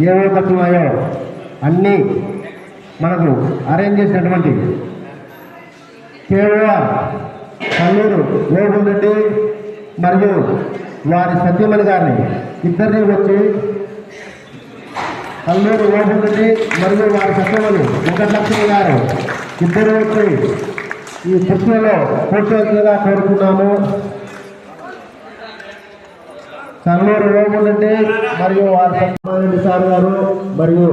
ఏమేమి ఖర్చున్నాయో అన్నీ మనకు అరేంజ్ చేసినటువంటి కేవలం కల్లూరు గోవింద్ రెడ్డి మరియు వారి సత్యమణి గారిని ఇద్దరిని వచ్చి కల్లూరు గోవింద్ రెడ్డి మరియు వారి సత్యమణి వెంకటలక్ష్మి గారు ఇద్దరు వచ్చి ఈ చర్చలో కూర్చోవలసిందిగా కోరుకున్నాము కల్లూరు గోవింద్ మరియు వారి సత్యనారాయణ సార్ గారు మరియు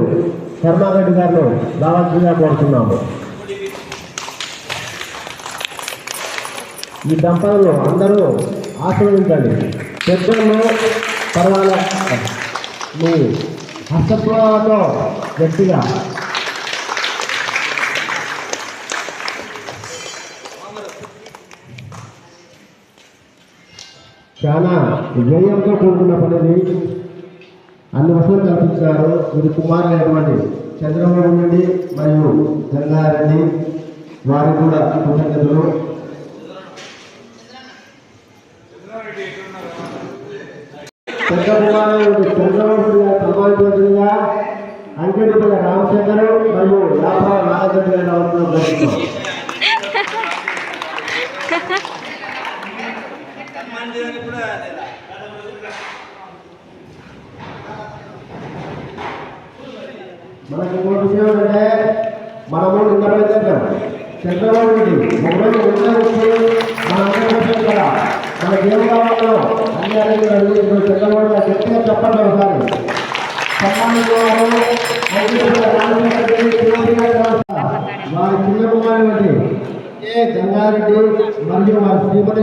శర్మారెడ్డి గారు రావాల్సిందిగా కోరుతున్నాము. ఈ దంపతులు అందరూ ఆశీర్వదించండి. పెద్దలు పర్వాలేదు. మీ హస్తత్వాలతో గట్టిగా చాలా వ్యయంతో కూడుకున్న పనిది అన్ని వసతులు కల్పించారు. వీరి కుమారులైనటువంటి చంద్రబాబు నుండి మరియు గంగారెడ్డి వారికి కూడా కృతజ్ఞతలు. పెద్ద కుమారుడు చంద్రబాబు సమాజంగా అంకెడిపల్లి రామచంద్ర మరియు వ్యాపార నాగరెడ్డి గారి అవసరం కోరుతున్నాం మనకి ఇంకో విషయం ఏంటంటే మనము నిన్న పెట్టాం చంద్రబాబు రెడ్డి ఒక వచ్చి కదా. మనకి ఏం కావాలో అన్ని అడిగి ఇప్పుడు చంద్రబాబు గారు చెప్పండి ఒకసారి. వారి చిన్న కుమారుడు ఏ గంగారెడ్డి మరియు వారి శ్రీమతి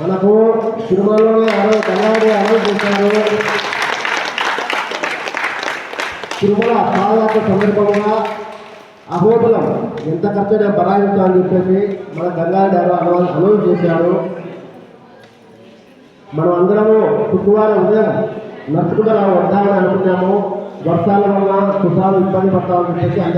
మనకు తిరుమలలోనే అరవై కళ్యాణి అరవై చేశారు. తిరుమల పాదయాత్ర సందర్భంగా అహోబలం ఎంత ఖర్చు బరాయిస్తా అని చెప్పేసి మన గంగారెడ్డి అనౌన్స్ అనౌన్స్ చేశారు. మనం అందరము శుక్రవారం ఉదయం నడుచుకుంటూ వద్దామని అనుకున్నాము. వర్షాల వల్ల తుఫాను ఇబ్బంది పడతామని చెప్పేసి అందరూ